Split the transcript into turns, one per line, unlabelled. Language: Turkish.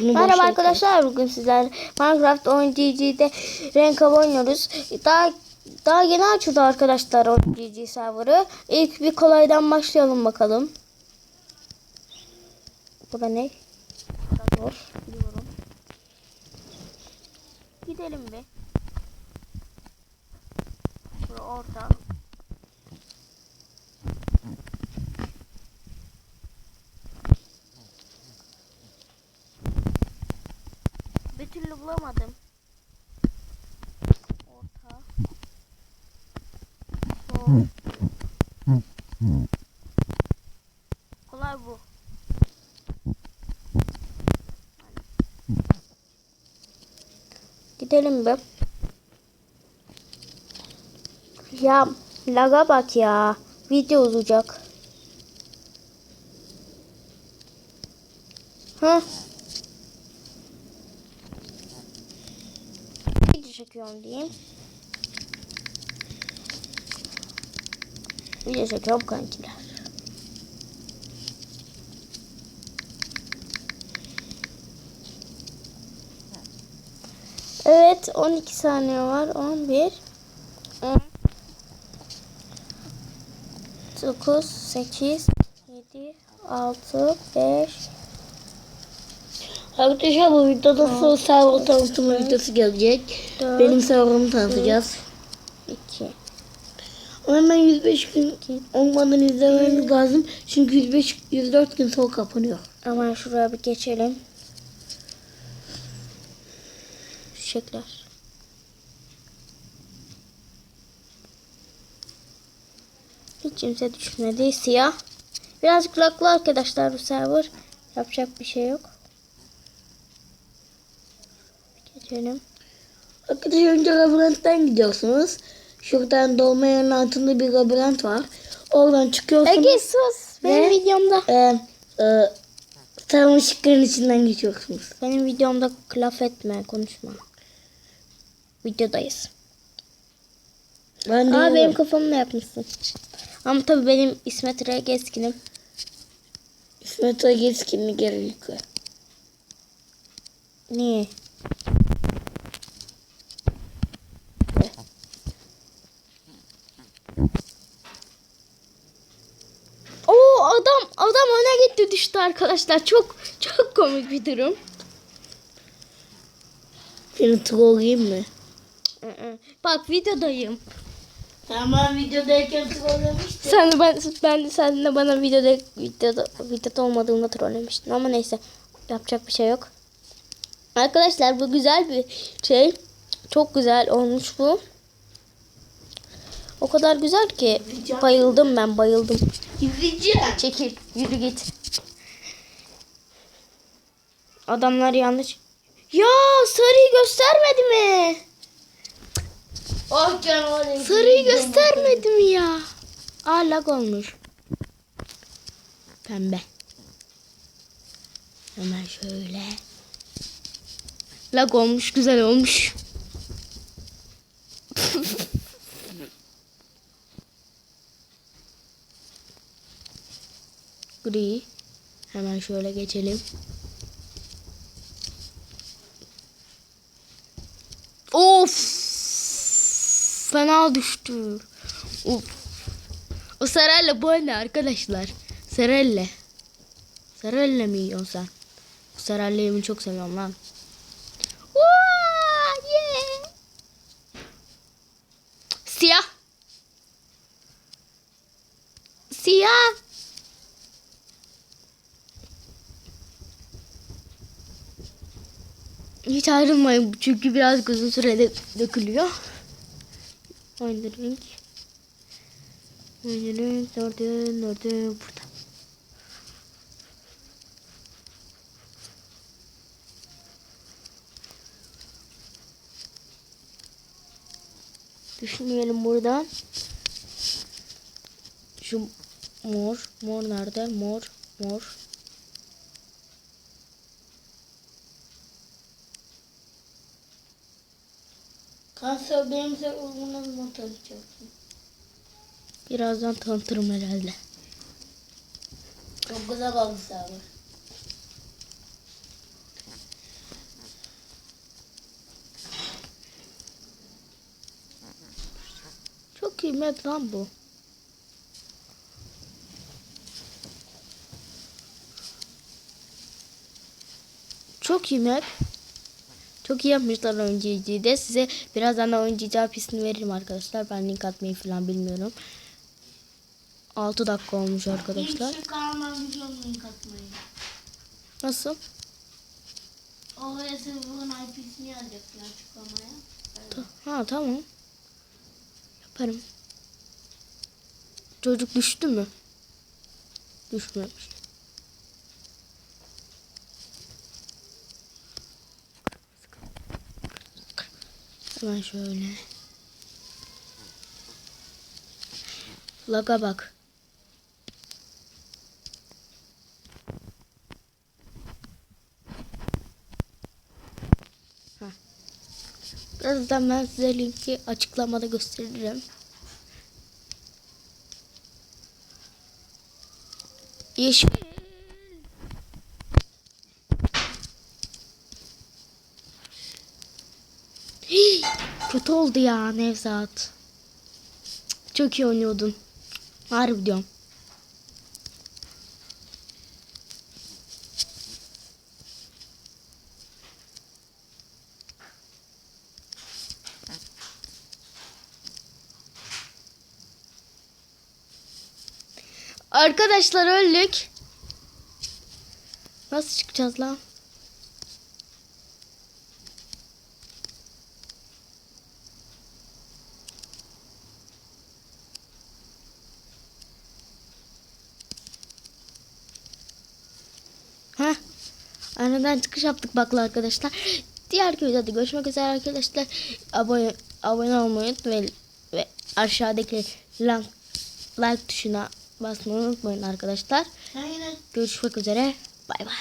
Bunu
Merhaba arkadaşlar bugün sizler Minecraft ONGG'de renk oynuyoruz. Daha daha yeni açıldı arkadaşlar ONGG serverı. İlk bir kolaydan başlayalım bakalım. Bu da ne? Zor. Biliyorum. Gidelim bir. Bura orta. Türlü bulamadım. Orta. Kolay bu. Gidelim be. Ya laga bak ya. Video uzayacak. Hah. Video çekiyorum diyeyim. Video çekiyorum kankiler. Evet 12 saniye var. 11 10 9 8 7 6 5
Arkadaşlar bu videoda son server tanıtımı videosu gelecek.
Dört.
Benim serverımı tanıtacağız.
2
Ama hemen 105 gün olmadan izlememiz lazım. Çünkü 105 104 gün sonra kapanıyor.
Hemen şuraya bir geçelim. Çiçekler. Hiç kimse düşmedi. Siyah. Birazcık laklı arkadaşlar bu server. Yapacak bir şey yok. Geçelim.
Arkadaşlar önce labirentten gidiyorsunuz. Şuradan dolma altında bir labirent var. Oradan çıkıyorsunuz.
Ege sus. Benim
Ve-
videomda.
Ee, e, sarmaşıkların içinden geçiyorsunuz.
Benim videomda laf etme, konuşma. Videodayız.
Ben de
Aa
yerim.
benim kafamla yapmışsın. Ama tabii benim İsmet R. Geskinim.
İsmet geri yükle.
Niye? Düştü arkadaşlar. Çok çok komik bir durum.
Seni?
Hı hı. Bak videodayım.
Tamam videodayken trollemiştim.
Sen de ben ben sen de bana videoda videoda videoda olmadığımda trollemiştin ama neyse yapacak bir şey yok. Arkadaşlar bu güzel bir şey. Çok güzel olmuş bu. O kadar güzel ki bayıldım ben bayıldım.
İzleyeceğim.
Çekil yürü git. Adamlar yanlış. Ya sarıyı göstermedi mi?
Oh canım.
Sarıyı göstermedi mi ya? Aa lag olmuş. Pembe. Hemen şöyle. Lag olmuş güzel olmuş. Gri. Hemen şöyle geçelim. Of! Fena düştü. Of. O Sarelle bu ne arkadaşlar? Sarelle. Sarelle mi yiyorsun sen? Bu Sarelle'yi mi çok seviyorum lan. Siyah. Siyah. Hiç ayrılmayın çünkü biraz uzun sürede dökülüyor. Oynarink. Oynarink. Nerede? Nerede? Burada. Düşünmeyelim buradan. Şu mor. Mor nerede? Mor. Mor.
Sen söyle benim size uzmanımı tanıtacaksın.
Birazdan tanıtırım herhalde.
Çok güzel balıklar var.
Çok kıymet lan bu. Çok iyi kıymet. Çok iyi yapmışlar oyuncuyucu de. Size birazdan da oyuncuyu hapisini veririm arkadaşlar. Ben link atmayı falan bilmiyorum. 6 dakika olmuş arkadaşlar.
Hiç kalmamışım link atmayı.
Nasıl?
Oraya server'ın IP'sini yazacaksın açıklamaya.
Ha tamam. Yaparım. Çocuk düştü mü? Düşmemiş. Hemen şöyle. Laga bak. Birazdan ben size linki açıklamada gösteririm. Yeşil. Kötü oldu ya Nevzat. Çok iyi oynuyordun. Harbi diyorum. Arkadaşlar öldük. Nasıl çıkacağız lan? Heh. Aradan çıkış yaptık bakla arkadaşlar. Diğer videoda görüşmek üzere arkadaşlar. Abone abone olmayı unutmayın ve aşağıdaki like, like tuşuna basmayı unutmayın arkadaşlar.
Yine
Görüşmek üzere. Bay bay.